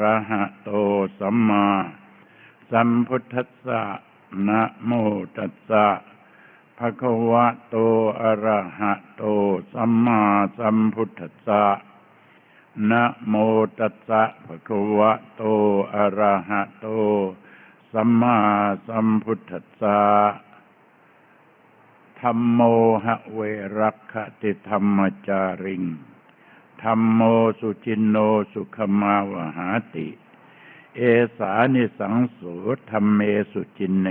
ระหะโตสัมมาสัมพุทธัสสะนะโมตัสสะภะคะวะโตอะระหะโตสัมมาสัมพุทธัสสะนะโมตัสสะภะคะวะโตอะระหะโตสัมมาสัมพุทธัสสะธรรมโมหะเวรักขติธรรมจาริง ธรรมโมสุจินโนสุขมาวหาติ เอสานิสังสูธรรมเมสุจินเน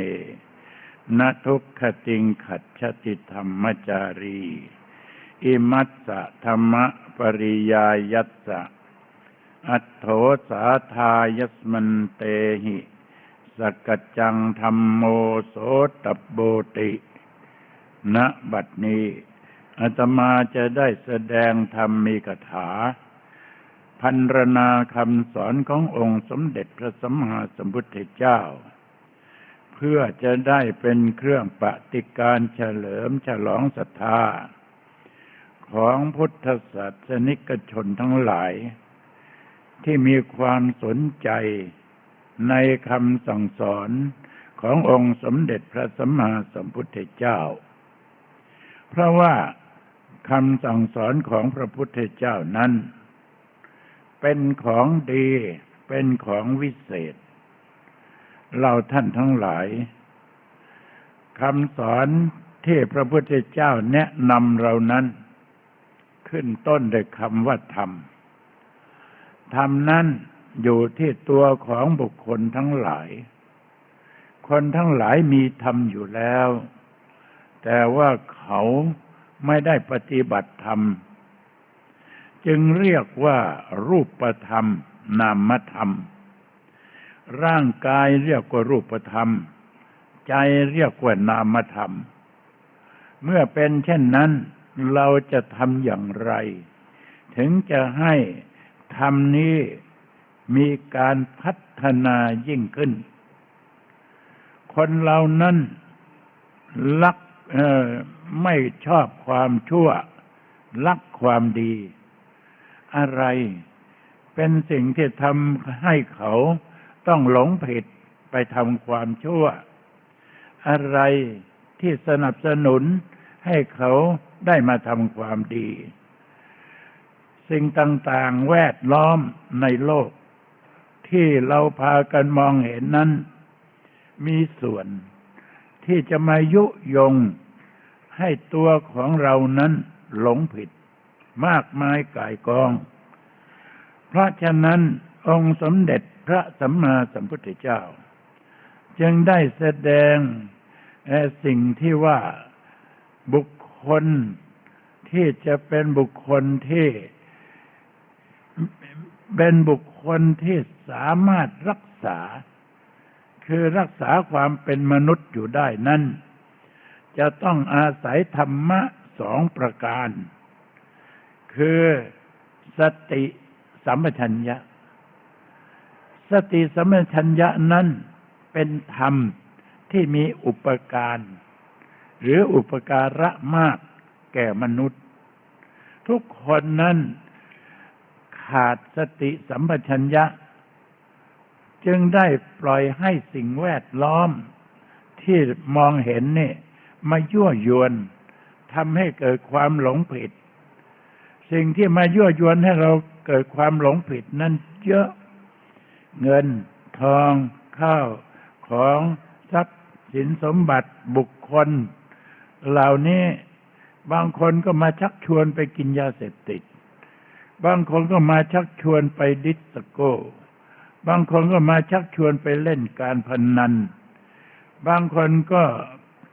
นทุกขติงขัดชติธรรมจารี อิมัสสะธรรมปริยายัสสะ อัตโถสาทายัสมันเตหิ สกจังธรรมโมโสตโบติณบัดนี้ อาตมาจะได้แสดงธรรมมีกถา พันรนาคำสอนขององค์สมเด็จพระสัมมาสัมพุทธเจ้า เพื่อจะได้เป็นเครื่องปฏิการเฉลิมฉลองศรัทธา ของพุทธศาสนิกชนทั้งหลาย ที่มีความสนใจในคำสั่งสอนขององค์สมเด็จพระสัมมาสัมพุทธเจ้า เพราะว่า คำสั่งสอนของพระพุทธเจ้านั้น เป็นของดี เป็นของวิเศษ เราท่านทั้งหลายคำสอนที่พระพุทธเจ้าแนะนำเรานั้น ขึ้นต้นด้วยคำว่าธรรม ธรรมนั้นอยู่ที่ตัวของบุคคลทั้งหลาย คนทั้งหลายมีธรรมอยู่แล้ว แต่ว่าเขา ไม่ได้ปฏิบัติธรรม จึงเรียกว่ารูปธรรม นามธรรม ร่างกายเรียกว่ารูปธรรม ใจเรียกว่านามธรรม เมื่อเป็นเช่นนั้นเราจะทำอย่างไร ถึงจะให้ธรรมนี้มีการพัฒนายิ่งขึ้น คนเรานั้นลัก ไม่ชอบความชั่ว รักความดี อะไรเป็นสิ่งที่ทำให้เขาต้องหลงผิดไปทำความชั่ว อะไรที่สนับสนุนให้เขาได้มาทำความดี สิ่งต่างๆแวดล้อมในโลก ที่เราพากันมองเห็นนั้น มีส่วนที่จะมายุยง ให้ตัวของเรานั้นหลงผิด มากมายกายกอง เพราะฉะนั้นองค์สมเด็จพระสัมมาสัมพุทธเจ้า จึงได้แสดงสิ่งที่ว่าบุคคลที่จะเป็นบุคคลที่เป็นบุคคลที่สามารถรักษา คือรักษาความเป็นมนุษย์อยู่ได้นั้น จะต้องอาศัยธรรมะสองประการ คือสติสัมปชัญญะ สติสัมปชัญญะนั้นเป็นธรรมที่มีอุปการ หรืออุปการะมากแก่มนุษย์ ทุกคนนั้นขาดสติสัมปชัญญะ จึงได้ปล่อยให้สิ่งแวดล้อมที่มองเห็นนี่ มายั่วยวนทำให้เกิดความหลงผิด สิ่งที่มายั่วยวนให้เราเกิดความหลงผิดนั้นเยอะ เงิน ทอง ข้าว ของทรัพย์สินสมบัติบุคคล เหล่านี้บางคนก็มาชักชวนไปกินยาเสพติด บางคนก็มาชักชวนไปดิสโก้ บางคนก็มาชักชวนไปเล่นการพนนัน บางคนก็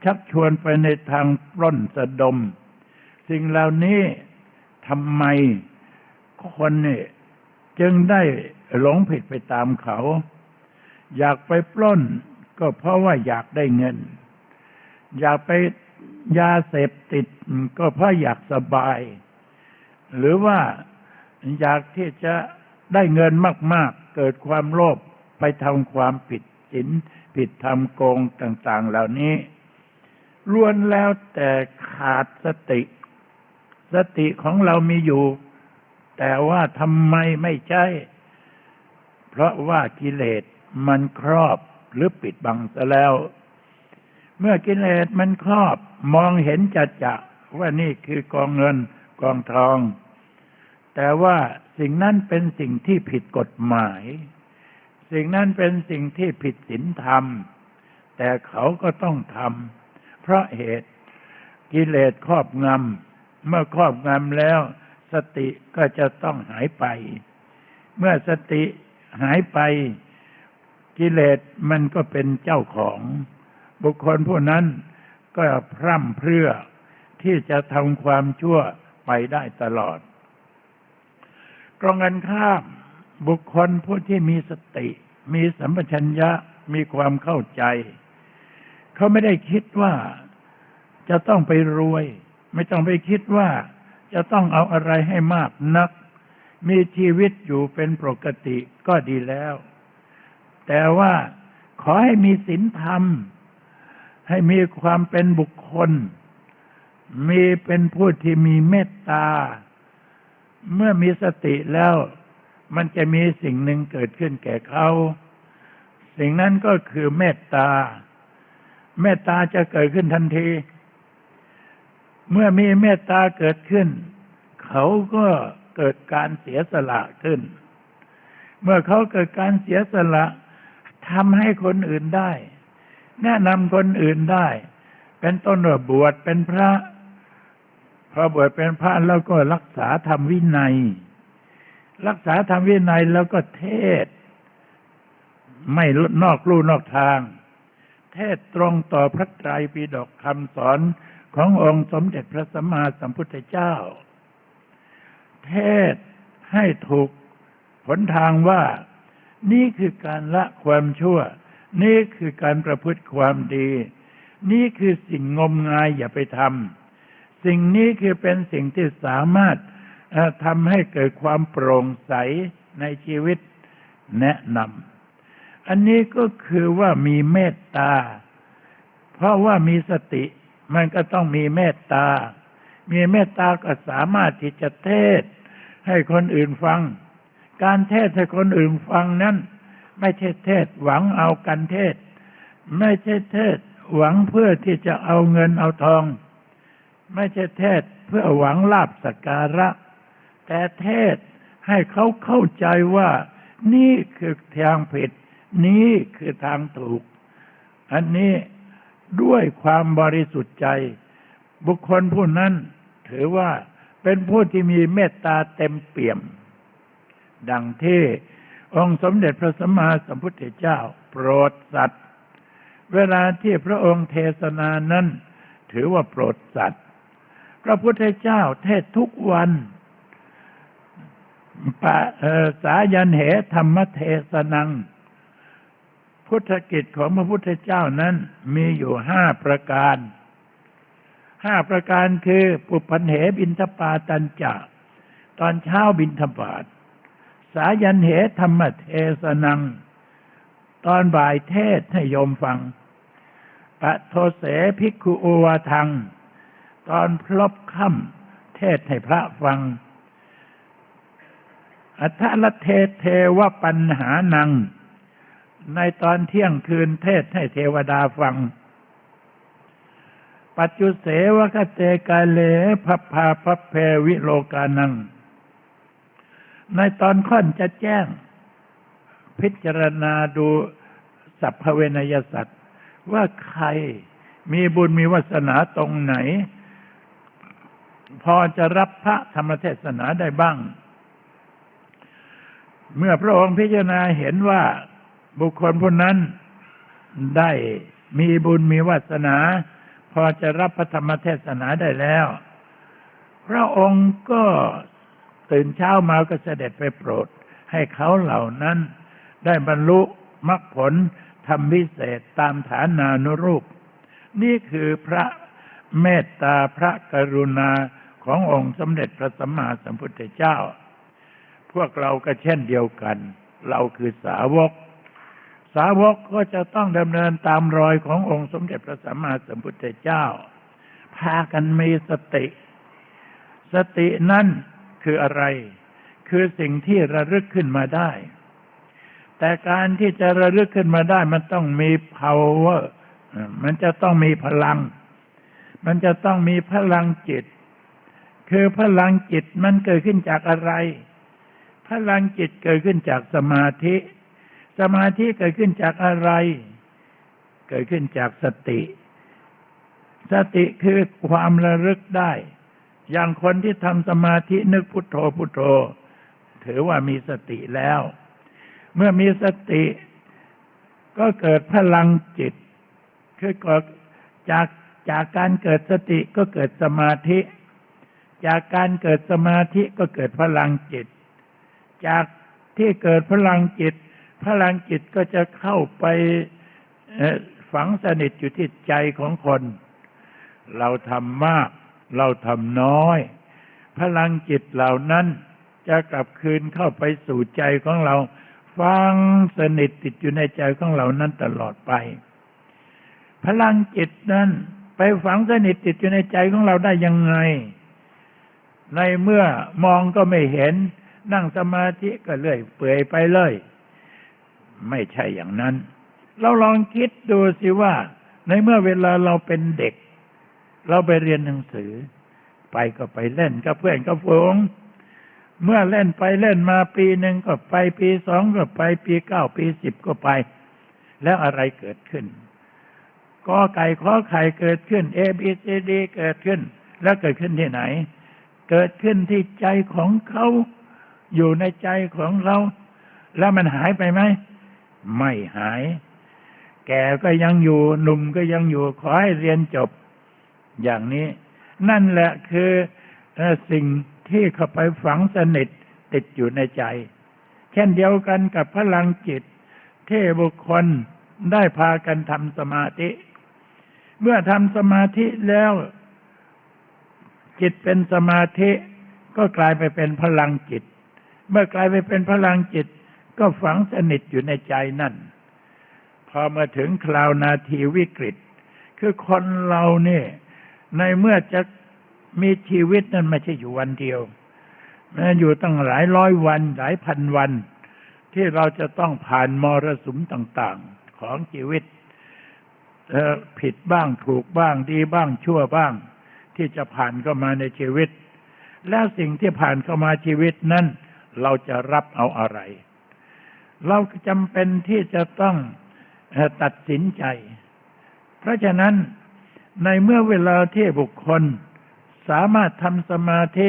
ชักชวนไปในทางปล้นสะดม สิ่งเหล่านี้ทำไมคนนี่จึงได้หลงผิดไปตามเขา อยากไปปล้นก็เพราะว่าอยากได้เงิน อยากไปยาเสพติดก็เพราะอยากสบาย หรือว่าอยากที่จะได้เงินมาก ๆ เกิดความโลภไปทำความผิดศีลผิดธรรมโกงต่าง ๆ เหล่านี้ ล้วนแล้วแต่ขาดสติ สติของเรามีอยู่ แต่ว่าทำไมไม่ใช่ เพราะว่ากิเลสมันครอบหรือปิดบังซะแล้ว เมื่อกิเลสมันครอบมองเห็นจัดจะว่านี่คือกองเงินกองทอง แต่ว่าสิ่งนั้นเป็นสิ่งที่ผิดกฎหมาย สิ่งนั้นเป็นสิ่งที่ผิดศีลธรรม แต่เขาก็ต้องทำ เพราะเหตุ กิเลสครอบงำเมื่อครอบงำแล้ว สติก็จะต้องหายไป เมื่อสติหายไป กิเลสมันก็เป็นเจ้าของ บุคคลผู้นั้นก็พร่ำเพรื่อที่จะทำความชั่วไปได้ตลอด ตรงกันข้ามบุคคลผู้ที่มีสติ มีสัมปชัญญะมีความเข้าใจ เขาไม่ได้คิดว่าจะต้องไปรวย ไม่ต้องไปคิดว่าจะต้องเอาอะไรให้มากนัก มีชีวิตอยู่เป็นปกติก็ดีแล้ว แต่ว่าขอให้มีศีลธรรม ให้มีความเป็นบุคคล มีเป็นผู้ที่มีเมตตา เมื่อมีสติแล้ว มันจะมีสิ่งหนึ่งเกิดขึ้นแก่เขา สิ่งนั้นก็คือเมตตา เมตตาจะเกิดขึ้นทันที เมื่อมีเมตตาเกิดขึ้น เขาก็เกิดการเสียสละขึ้น เมื่อเขาเกิดการเสียสละทำให้คนอื่นได้ แนะนำคนอื่นได้ เป็นต้นว่าบวชเป็นพระพอบวชเป็นพระแล้วก็รักษาธรรมวินัย รักษาธรรมวินัยแล้วก็เทศ ไม่นอกลู่นอกทาง เทศตรงต่อพระไตรปิฎกคำสอนขององค์สมเด็จพระสัมมาสัมพุทธเจ้า เทศให้ถูกผลทางว่า นี่คือการละความชั่ว นี่คือการประพฤติความดี นี่คือสิ่งงมงายอย่าไปทำสิ่งนี้คือเป็นสิ่งที่สามารถทำให้เกิดความโปร่งใสในชีวิตแนะนำ อันนี้ก็คือว่ามีเมตตา เพราะว่ามีสติ มันก็ต้องมีเมตตา มีเมตตาก็สามารถที่จะเทศ ให้คนอื่นฟัง การเทศให้คนอื่นฟังนั้น ไม่ใช่เทศหวังเอากันเทศ ไม่ใช่เทศหวังเพื่อที่จะเอาเงินเอาทอง ไม่ใช่เทศเพื่อหวังลาบสักการะ แต่เทศให้เขาเข้าใจว่านี่คือทางผิด นี่คือทางถูก อันนี้ด้วยความบริสุทธิ์ใจ บุคคลผู้นั้นถือว่าเป็นผู้ที่มีเมตตาเต็มเปี่ยม ดังที่องค์สมเด็จพระสัมมาสัมพุทธเจ้า โปรดสัตว์ เวลาที่พระองค์เทศนานั้น ถือว่าโปรดสัตว์ พระพุทธเจ้าเทศทุกวันปะสายันเหธรรมเทศนัง พุทธกิจของพระพุทธเจ้านั้นมีอยู่ห้าประการห้าประการคือปุพันเหบินทปาตัญจะตอนเช้าบินทบาท สายันเหธรรมเทศนัง ตอนบ่ายเทศให้โยมฟังปะโทเสภิกขุโอวาทัง ตอนพลบค่ำเทศให้พระฟัง อัทละเทเทวปัญหานัง ในตอนเที่ยงคืนเทศให้เทวดาฟัง ปัจจุเสวคเตกาเลพัพพาพัพเพวิโลกานัง ในตอนค่อนจะแจ้ง พิจารณาดูสัพพเวนยสัตว์ว่าใครมีบุญมีวาสนาตรงไหน พอจะรับพระธรรมเทศนาได้บ้าง เมื่อพระองค์พิจารณาเห็นว่า บุคคลผู้นั้นได้มีบุญมีวาสนา พอจะรับพระธรรมเทศนาได้แล้ว พระองค์ก็ตื่นเช้ามาก็เสด็จไปโปรด ให้เขาเหล่านั้น ได้บรรลุมรรคผลทำพิเศษตามฐานานุรูป นี่คือพระเมตตาพระกรุณาขององค์สมเด็จพระสัมมาสัมพุทธเจ้า พวกเราก็เช่นเดียวกัน เราคือสาวก สาวกก็จะต้องดำเนินตามรอยขององค์สมเด็จพระสัมมาสัมพุทธเจ้า พากันมีสติ สตินั่นคืออะไร คือสิ่งที่ระลึกขึ้นมาได้ แต่การที่จะระลึกขึ้นมาได้ มันต้องมี power มันจะต้องมีพลัง มันจะต้องมีพลังจิต คือพลังจิตมันเกิดขึ้นจากอะไร พลังจิตเกิดขึ้นจากสมาธิ สมาธิเกิดขึ้นจากอะไร เกิดขึ้นจากสติ สติคือความระลึกได้ อย่างคนที่ทำสมาธินึกพุทโธพุทโธ ถือว่ามีสติแล้ว เมื่อมีสติ ก็เกิดพลังจิต คือก็จากจากการเกิดสติก็เกิดสมาธิ จากการเกิดสมาธิก็เกิดพลังจิต จากที่เกิดพลังจิต พลังจิตก็จะเข้าไปฝังสนิทอยู่ที่ใจของคน เราทำมาก เราทำน้อย พลังจิตเหล่านั้นจะกลับคืนเข้าไปสู่ใจของเรา ฟังสนิทติดอยู่ในใจของเรานั้นตลอดไป พลังจิตนั้นไปฝังสนิทติดอยู่ในใจของเราได้ยังไง ในเมื่อมองก็ไม่เห็น นั่งสมาธิก็เลื่อยเปื่อยไปเลย ไม่ใช่อย่างนั้น เราลองคิดดูสิว่า ในเมื่อเวลาเราเป็นเด็ก เราไปเรียนหนังสือ ไปก็ไปเล่นกับเพื่อนกับฝูงเมื่อเล่นไปเล่นมาปีหนึ่งก็ไปปีสองก็ไปปีเก้าปีสิบก็ไป แล้วอะไรเกิดขึ้นกอไก่ขอไข่เกิดขึ้น A B C D เกิดขึ้น แล้วเกิดขึ้นที่ไหน เกิดขึ้นที่ใจของเขาอยู่ในใจของเรา แล้วมันหายไปไหม ไม่หาย แก่ก็ยังอยู่หนุ่มก็ยังอยู่ขอให้เรียนจบ อย่างนี้ นั่นแหละคือสิ่งที่เข้าไปฝังสนิทติดอยู่ในใจ เช่นเดียวกันกับพลังจิตที่บุคคลได้พากันทำสมาธิ เมื่อทำสมาธิแล้ว จิตเป็นสมาธิก็กลายไปเป็นพลังจิต เมื่อกลายไปเป็นพลังจิต ก็ฝังสนิทอยู่ในใจนั่น พอมาถึงคราวนาทีวิกฤต คือคนเราเนี่ย ในเมื่อจะมีชีวิตนั้นไม่ใช่อยู่วันเดียวมันอยู่ตั้งหลายร้อยวัน หลายพันวัน ที่เราจะต้องผ่านมรสุมต่างๆของชีวิตผิดบ้างถูกบ้างดีบ้างชั่วบ้าง ที่จะผ่านเข้ามาในชีวิต แล้วสิ่งที่ผ่านเข้ามาชีวิตนั้น เราจะรับเอาอะไร เราจำเป็นที่จะต้องตัดสินใจ เพราะฉะนั้นในเมื่อเวลาที่บุคคล สามารถทำสมาธิ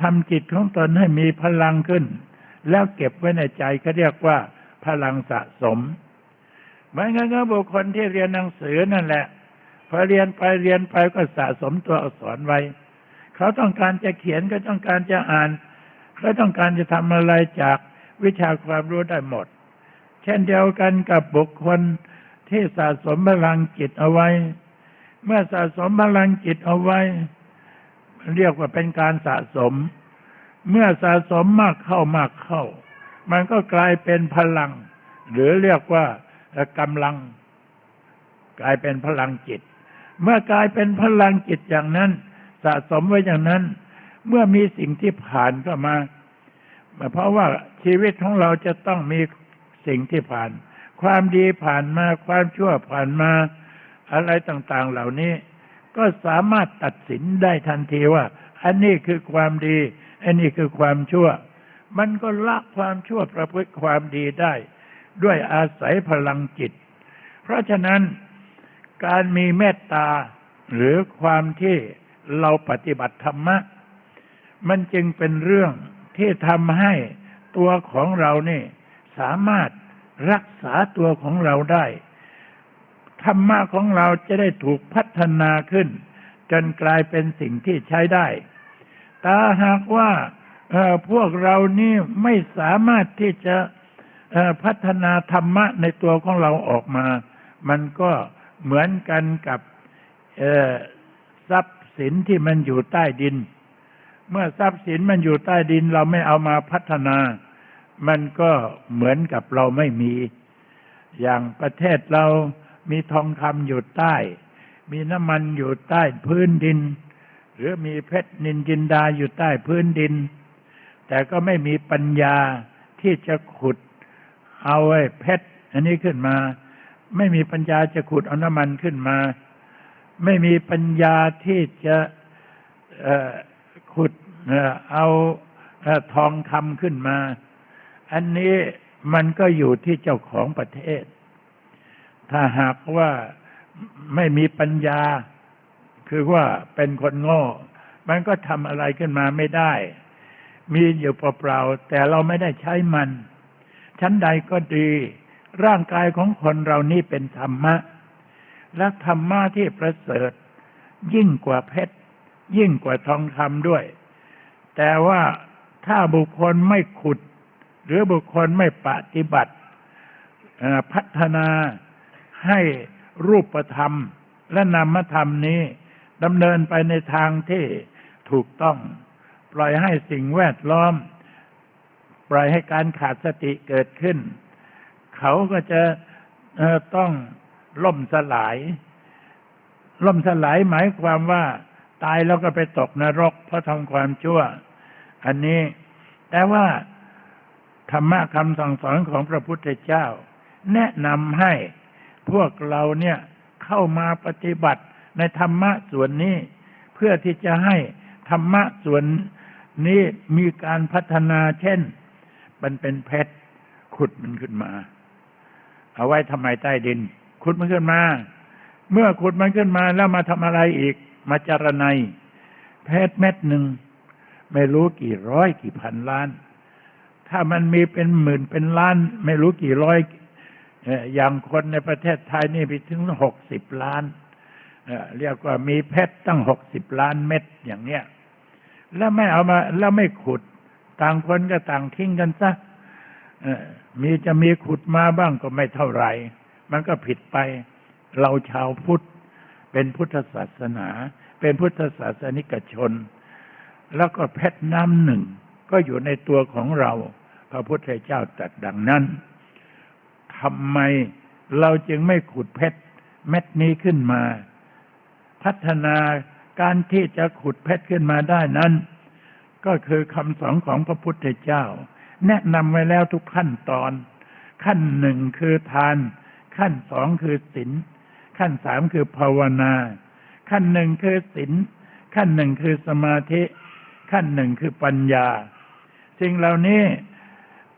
ทำจิตของตนให้มีพลังขึ้น แล้วเก็บไว้ในใจเขาเรียกว่า พลังสะสมเหมือนกันกับบุคคลที่เรียนหนังสือนั่นแหละพอเรียนไปเรียนไปก็สะสมตัวอักษรไว้ เขาต้องการจะเขียนก็ต้องการจะอ่าน ก็ต้องการจะทำอะไรจาก วิชาความรู้ได้หมด เช่นเดียวกันกับบุคคลที่สะสมพลังจิตเอาไว้ เมื่อสะสมพลังจิตเอาไว้ เรียกว่าเป็นการสะสม เมื่อสะสมมากเข้ามากเข้า มันก็กลายเป็นพลัง หรือเรียกว่ากำลัง กลายเป็นพลังจิต เมื่อกลายเป็นพลังจิตอย่างนั้น สะสมไว้อย่างนั้น เมื่อมีสิ่งที่ผ่านเข้ามา เพราะว่าชีวิตของเราจะต้องมีสิ่งที่ผ่าน ความดีผ่านมาความชั่วผ่านมา อะไรต่างๆเหล่านี้ ก็สามารถตัดสินได้ทันทีว่า อันนี้คือความดี อันนี้คือความชั่ว มันก็ละความชั่วประพฤติความดีได้ ด้วยอาศัยพลังจิต เพราะฉะนั้นการมีเมตตาหรือความที่เราปฏิบัติธรรมะ มันจึงเป็นเรื่อง ที่ทำให้ตัวของเรานี่สามารถรักษาตัวของเราได้ ธรรมะของเราจะได้ถูกพัฒนาขึ้น จนกลายเป็นสิ่งที่ใช้ได้ แต่หากว่าพวกเรานี่ไม่สามารถที่จะพัฒนาธรรมะในตัวของเราออกมา มันก็เหมือนกันกับทรัพย์สินที่มันอยู่ใต้ดิน เมื่อทรัพย์สินมันอยู่ใต้ดินเราไม่เอามาพัฒนา มันก็เหมือนกับเราไม่มี อย่างประเทศเรามีทองคำอยู่ใต้ มีน้ำมันอยู่ใต้พื้นดิน หรือมีเพชรนินจินดาอยู่ใต้พื้นดิน แต่ก็ไม่มีปัญญาที่จะขุดเอาไอ้เพชรอันนี้ขึ้นมา ไม่มีปัญญาจะขุดเอาน้ำมันขึ้นมา ไม่มีปัญญาที่จะ ขุดเอาทองคำขึ้นมา อันนี้มันก็อยู่ที่เจ้าของประเทศ ถ้าหากว่าไม่มีปัญญา คือว่าเป็นคนโง่ มันก็ทำอะไรขึ้นมาไม่ได้ มีอยู่เปล่าๆแต่เราไม่ได้ใช้มัน ชั้นใดก็ดี ร่างกายของคนเรานี่เป็นธรรมะ และธรรมะที่ประเสริฐยิ่งกว่าเพชร ยิ่งกว่าทองคำด้วย แต่ว่าถ้าบุคคลไม่ขุด หรือบุคคลไม่ปฏิบัติพัฒนาให้รูปธรรม และนามธรรมนี้ดำเนินไปในทางที่ถูกต้อง ปล่อยให้สิ่งแวดล้อม ปล่อยให้การขาดสติเกิดขึ้น เขาก็จะต้องล่มสลาย ล่มสลายหมายความว่า ตายแล้วก็ไปตกนรก เพราะทำความชั่ว อันนี้ แต่ว่าธรรมะคำสั่งสอนของพระพุทธเจ้า แนะนำให้พวกเราเนี่ยเข้ามาปฏิบัติในธรรมะส่วนนี้ เพื่อที่จะให้ธรรมะส่วนนี้มีการพัฒนาเช่น มันเป็นเพชรขุดมันขึ้นมา เอาไว้ทำไมใต้ดิน ขุดมันขึ้นมา เมื่อขุดมันขึ้นมาแล้วมาทำอะไรอีก มาจารณัยเพชรเม็ดหนึ่ง ไม่รู้กี่ร้อยกี่พันล้าน ถ้ามันมีเป็นหมื่นเป็นล้าน ไม่รู้กี่ร้อยอย่างคนในประเทศไทยนี่ไปถึงหกสิบล้านเรียกว่ามีเพชรตั้งหกสิบล้านเม็ดอย่างเนี้ย แล้วไม่เอามา แล้วไม่ขุด ต่างคนก็ต่างทิ้งกันซะมีจะมีขุดมาบ้างก็ไม่เท่าไหร่ มันก็ผิดไป เราชาวพุทธ เป็นพุทธศาสนา เป็นพุทธศาสนิกชน แล้วก็เพชรน้ำหนึ่ง ก็อยู่ในตัวของเรา พระพุทธเจ้าตรัสดังนั้นทำไมเราจึงไม่ขุดเพชรเม็ดนี้ขึ้นมา พัฒนาการที่จะขุดเพชรขึ้นมาได้นั้น ก็คือคำสอนของพระพุทธเจ้า แนะนำไว้แล้วทุกขั้นตอน ขั้นหนึ่งคือทาน ขั้นสองคือศีล ขั้นสามคือภาวนา ขั้นหนึ่งคือศีลขั้นหนึ่งคือสมาธิ ขั้นหนึ่งคือปัญญา สิ่งเหล่านี้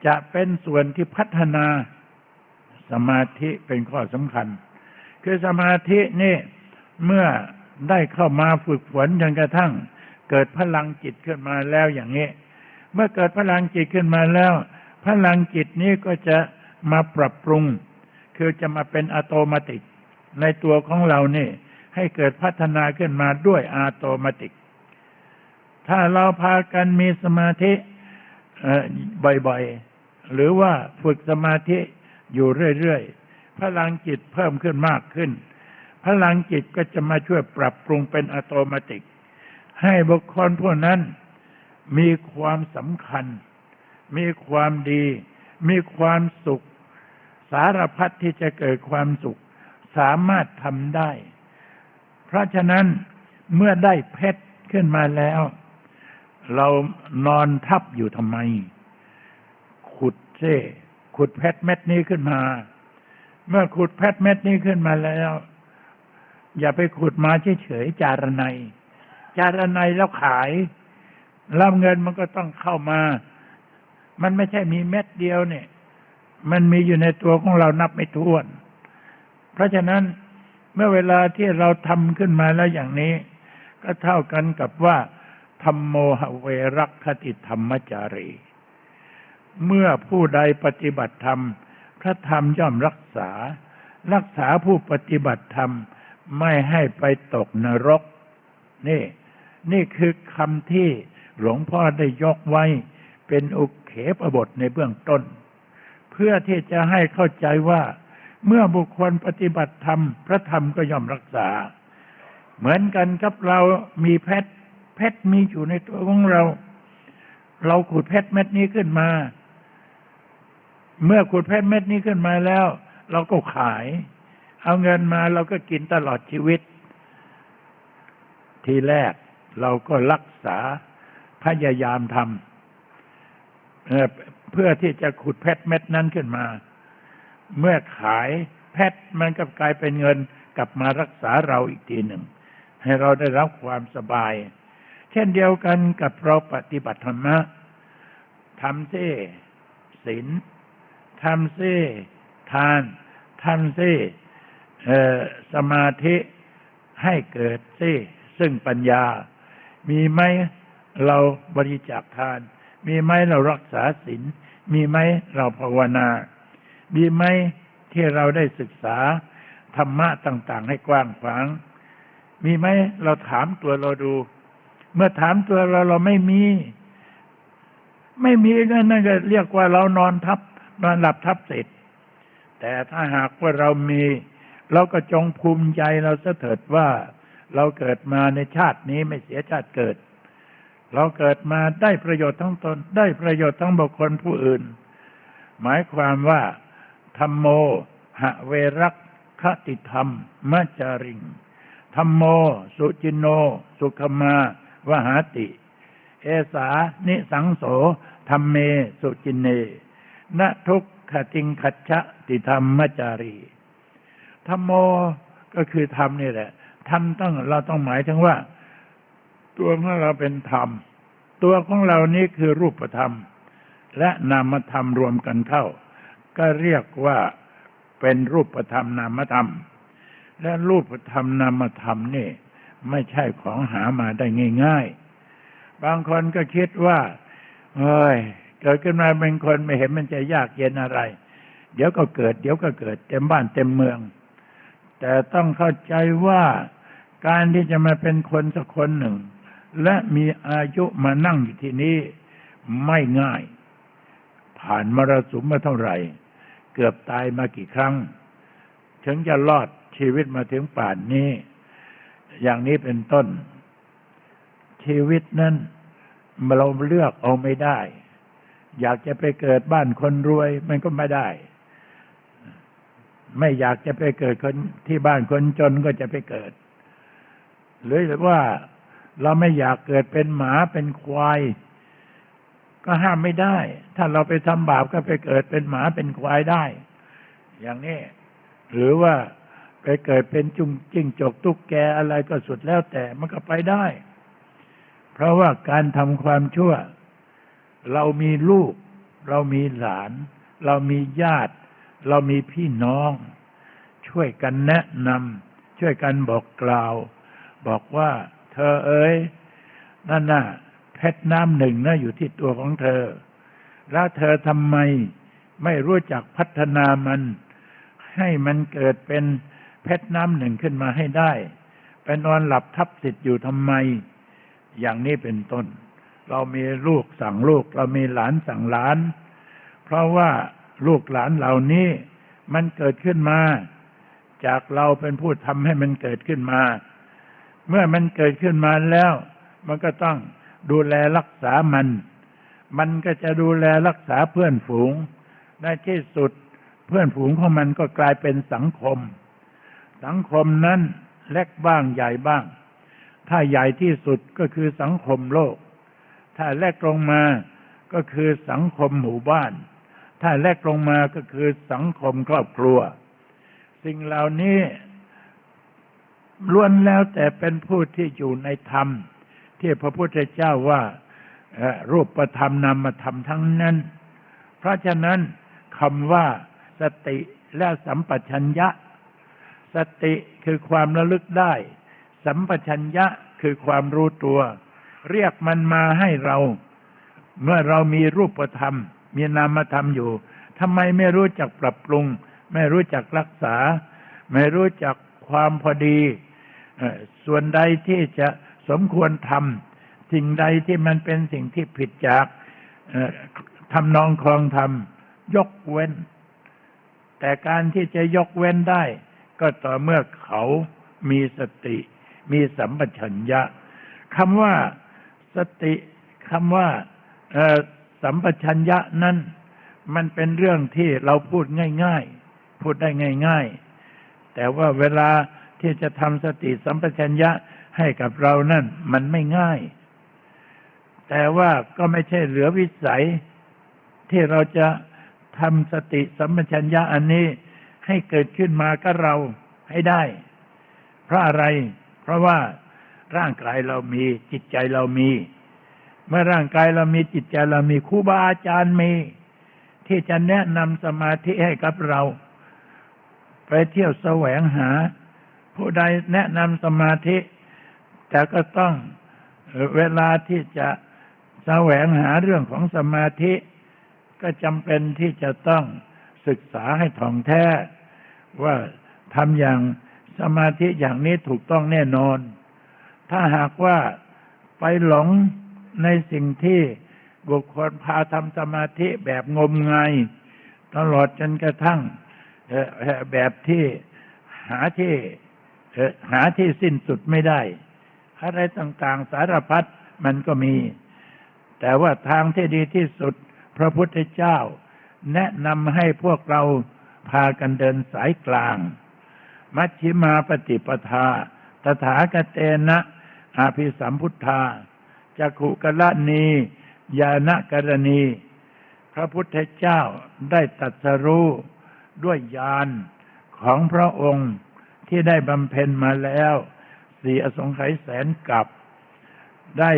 จะเป็นส่วนที่พัฒนาสมาธิเป็นข้อสำคัญ คือสมาธินี่เมื่อได้เข้ามาฝึกฝนจนกระทั่ง เกิดพลังจิตขึ้นมาแล้วอย่างนี้ เมื่อเกิดพลังจิตขึ้นมาแล้ว พลังจิตนี้ก็จะมาปรับปรุง คือจะมาเป็นอัตโนมัติ ในตัวของเรานี่ ให้เกิดพัฒนาขึ้นมาด้วยอัตโนมัติถ้าเราพากันมีสมาธิบ่อยๆ หรือว่าฝึกสมาธิอยู่เรื่อยๆ พลังจิตเพิ่มขึ้นมากขึ้น พลังจิตก็จะมาช่วยปรับปรุงเป็นอัตโนมัติให้บุคคลพวกนั้นมีความสำคัญ มีความดี มีความสุข สารพัดที่จะเกิดความสุข สามารถทำได้ เพราะฉะนั้นเมื่อได้เพชรขึ้นมาแล้ว เรานอนทับอยู่ทำไม ขุดเซ่ขุดเพชรเม็ดนี้ขึ้นมา เมื่อขุดเพชรเม็ดนี้ขึ้นมาแล้ว อย่าไปขุดมาเฉยๆจารนัยจารนัยแล้วขายรับเงินมันก็ต้องเข้ามา มันไม่ใช่มีเม็ดเดียวเนี่ย มันมีอยู่ในตัวของเรานับไม่ถ้วน เพราะฉะนั้นเมื่อเวลาที่เราทำขึ้นมาแล้วอย่างนี้ ก็เท่ากันกับว่าธรรมโมหเวรักคติธรรมจารี เมื่อผู้ใดปฏิบัติธรรม พระธรรมย่อมรักษา รักษาผู้ปฏิบัติธรรมไม่ให้ไปตกนรก นี่ นี่คือคำที่หลวงพ่อได้ยกไว้ เป็นอุเขปบทในเบื้องต้น เพื่อที่จะให้เข้าใจว่า เมื่อบุคคลปฏิบัติธรรม พระธรรมก็ย่อมรักษา เหมือนกันกับเรามีเพชรเพชรมีอยู่ในตัวของเรา เราขุดเพชรเม็ดนี้ขึ้นมา เมื่อขุดเพชรเม็ดนี้ขึ้นมาแล้ว เราก็ขาย เอาเงินมาเราก็กินตลอดชีวิต ทีแรกเราก็รักษาพยายามทำเอ่อเพื่อที่จะขุดเพชรเม็ดนั้นขึ้นมา เมื่อขายแพทย์มันก็กลายเป็นเงินกลับมารักษาเราอีกทีหนึ่ง ให้เราได้รับความสบาย เช่นเดียวกันกับเราปฏิบัติธรรมะทำเส้ศีลทำเส้ทานทำเส้สมาธิให้เกิดเส้ซึ่งปัญญา มีไหมเราบริจาคทาน มีไหมเรารักษาศีลมีไหมเราภาวนา มีไหมที่เราได้ศึกษาธรรมะต่าง ๆ ให้กว้างขวาง มีไหมเราถามตัวเราดู เมื่อถามตัวเราเราไม่มี ไม่มีนั่นก็เรียกว่าเรานอนทับ นอนหลับทับเสร็จ แต่ถ้าหากว่าเรามี เราก็จงภูมิใจเราเสถิดว่า เราเกิดมาในชาตินี้ไม่เสียชาติเกิด เราเกิดมาได้ประโยชน์ทั้งตน ได้ประโยชน์ทั้งบุคคลผู้อื่น หมายความว่า ธรรมโม หะเวรักคติธรรมมัจาริงธรรมโม สุจินโน สุขมาวหาติ เอสานิสังโสธรรมเม สุจินเนนทุกขติงขัชะติธรรมมัจจารีธรรมโมก็คือธรรมนี่แหละธรรมต้องเราต้องหมายถึงว่า ตัวของเราเป็นธรรม ตัวของเรานี้คือรูปธรรม และนามธรรมรวมกันเข้า ก็เรียกว่าเป็นรูปธรรมนามธรรม และรูปธรรมนามธรรมนี่ ไม่ใช่ของหามาได้ง่าย ๆ บางคนก็คิดว่าเอ้ยเกิดขึ้นมาเป็นคนไม่เห็นมันจะยากเย็นอะไร เดี๋ยวก็เกิด เดี๋ยวก็เกิด เต็มบ้านเต็มเมือง แต่ต้องเข้าใจว่าการที่จะมาเป็นคนสักคนหนึ่ง และมีอายุมานั่งอยู่ที่นี้ไม่ง่าย ผ่านมรสุมมาเท่าไหร่ เกือบตายมากี่ครั้ง ถึงจะรอดชีวิตมาถึงป่านนี้ อย่างนี้เป็นต้น ชีวิตนั้นเราเลือกเอาไม่ได้ อยากจะไปเกิดบ้านคนรวยมันก็ไม่ได้ ไม่อยากจะไปเกิดคนที่บ้านคนจนก็จะไปเกิด หรือว่าเราไม่อยากเกิดเป็นหมาเป็นควาย ก็ห้ามไม่ได้ ถ้าเราไปทำบาปก็ไปเกิดเป็นหมาเป็นควายได้ อย่างนี้ หรือว่าไปเกิดเป็นจุงจิ้งจกตุ๊กแกอะไรก็สุดแล้วแต่มันก็ไปได้ เพราะว่าการทำความชั่ว เรามีลูก เรามีหลาน เรามีญาติ เรามีพี่น้อง ช่วยกันแนะนำช่วยกันบอกกล่าว บอกว่า เธอเอ๋ยนั่นน่ะ เพชรน้ำหนึ่งนะอยู่ที่ตัวของเธอ แล้วเธอทำไมไม่รู้จักพัฒนามัน ให้มันเกิดเป็นเพชรน้ำหนึ่งขึ้นมาให้ได้ไปนอนหลับทับสิทธิ์อยู่ทำไม อย่างนี้เป็นต้น เรามีลูกสั่งลูก เรามีหลานสั่งหลาน เพราะว่าลูกหลานเหล่านี้มันเกิดขึ้นมา จากเราเป็นผู้ทำให้มันเกิดขึ้นมา เมื่อมันเกิดขึ้นมาแล้ว มันก็ต้อง ดูแลรักษามัน มันก็จะดูแลรักษาเพื่อนฝูงในที่สุดเพื่อนฝูงของมันก็กลายเป็นสังคม สังคมนั้นเล็กบ้างใหญ่บ้าง ถ้าใหญ่ที่สุดก็คือสังคมโลก ถ้าเล็กลงมาก็คือสังคมหมู่บ้าน ถ้าเล็กลงมาก็คือสังคมครอบครัว สิ่งเหล่านี้ล้วนแล้วแต่เป็นผู้ที่อยู่ในธรรม ที่พระพุทธเจ้าว่ารูปธรรมนามธรรมทั้งนั้น เพราะฉะนั้นคำว่าสติและสัมปชัญญะ สติคือความระลึกได้ สัมปชัญญะคือความรู้ตัว เรียกมันมาให้เรา เมื่อเรามีรูปธรรม มีนามธรรมอยู่ทำไมไม่รู้จักปรับปรุง ไม่รู้จักรักษา ไม่รู้จักความพอดี ส่วนใดที่จะ สมควรทำสิ่งใดที่มันเป็นสิ่งที่ผิดจากทำนองครองธรรมยกเว้น แต่การที่จะยกเว้นได้ ก็ต่อเมื่อเขามีสติ มีสัมปชัญญะคำว่าสติคำว่าสัมปชัญญะนั้นมันเป็นเรื่องที่เราพูดง่าย ๆ พูดได้ง่าย ๆ แต่ว่าเวลาที่จะทำสติสัมปชัญญะ ให้กับเรานั่นมันไม่ง่าย แต่ว่าก็ไม่ใช่เหลือวิสัย ที่เราจะทำสติสัมปชัญญะอันนี้ให้เกิดขึ้นมากับเราให้ได้ เพราะอะไร เพราะว่าร่างกายเรามีจิตใจเรามี เมื่อร่างกายเรามีจิตใจเรามีครูบาอาจารย์มี ที่จะแนะนำสมาธิให้กับเรา ไปเที่ยวแสวงหา ผู้ใดแนะนำสมาธิ แต่ก็ต้องเวลาที่จะแสวงหาเรื่องของสมาธิ ก็จำเป็นที่จะต้องศึกษาให้ถ่องแท้ ว่าทำอย่างสมาธิอย่างนี้ถูกต้องแน่นอน ถ้าหากว่าไปหลงในสิ่งที่บุคคลพาทำสมาธิแบบงมงายตลอดจนกระทั่งแบบที่หาที่หาที่สิ้นสุดไม่ได้ อะไรต่างๆ สารพัดมันก็มี แต่ว่าทางที่ดีที่สุดพระพุทธเจ้า แนะนำให้พวกเราพากันเดินสายกลาง มัชฌิมาปฏิปทา ตถาคเตนะอาภิสัมพุทธาจักขุกละนียานกรณี พระพุทธเจ้าได้ตรัสรู้ด้วยญาณของพระองค์ที่ได้บำเพ็ญมาแล้ว สี่อสงไขยแสนกับได้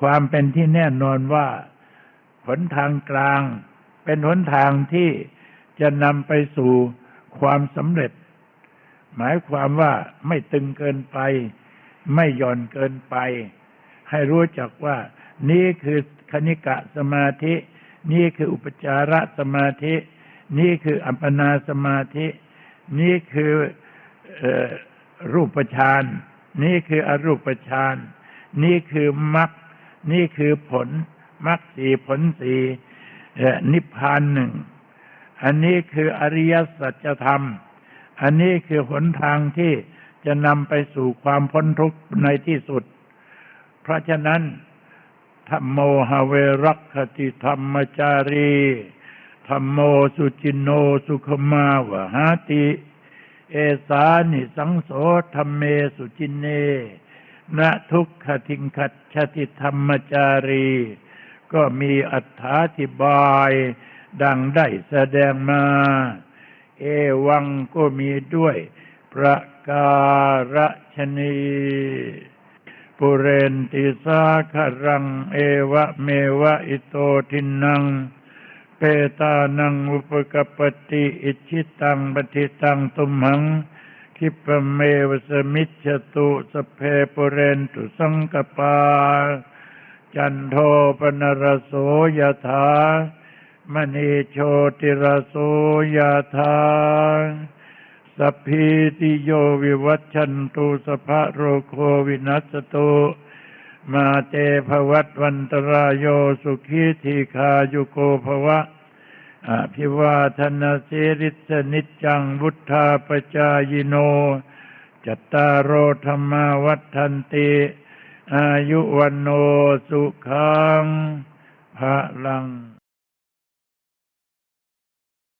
ความเป็นที่แน่นอนว่าหนทางกลาง เป็นหนทางที่จะนำไปสู่ความสำเร็จ หมายความว่าไม่ตึงเกินไป ไม่หย่อนเกินไป ให้รู้จักว่า นี่คือคณิกะสมาธิ นี่คืออุปจารสมาธิ นี่คืออัปปนาสมาธิ นี่คือออรูปฌาน นี่คืออรูปฌานนี่คือมรรคนี่คือผลมรรคสีผลสีนิพพานหนึ่ง อันนี้คืออริยสัจธรรม อันนี้คือหนทางที่จะนำไปสู่ความพ้นทุกข์ในที่สุด เพราะฉะนั้นธรรมโมหเวรักขติธรรมจารีธรรมโมสุจินโนสุขมาวหาติ เอสานิสังโสธรรมเมสุจินเนนะทุกขทิงขัดชติธรรมจารี ก็มีอัถาธิบาย ดังได้แสดงมา เอวังก็มีด้วยประการชนีปุเรนติสาคารัง เอวะเมวะอิโตทินัง เปตานังอุปกปปติอิชิตังปฏิตังตุมหังคิปเมวสมิจตุสเพปุเรนตุสังกปา จันโทปนรโสยถามณีโชติรโสยถาสัพพิติโยวิวัชชันตุสภะโรโควินัสตุ มาเตภวัตวันตรายโยสุขีทีคายุโกภวะอภิวาทนาสิริสนิจจังวุธาปจายโน จัตตารโอธรรมาวัฏันติ อายุวันโนสุขังภะลัง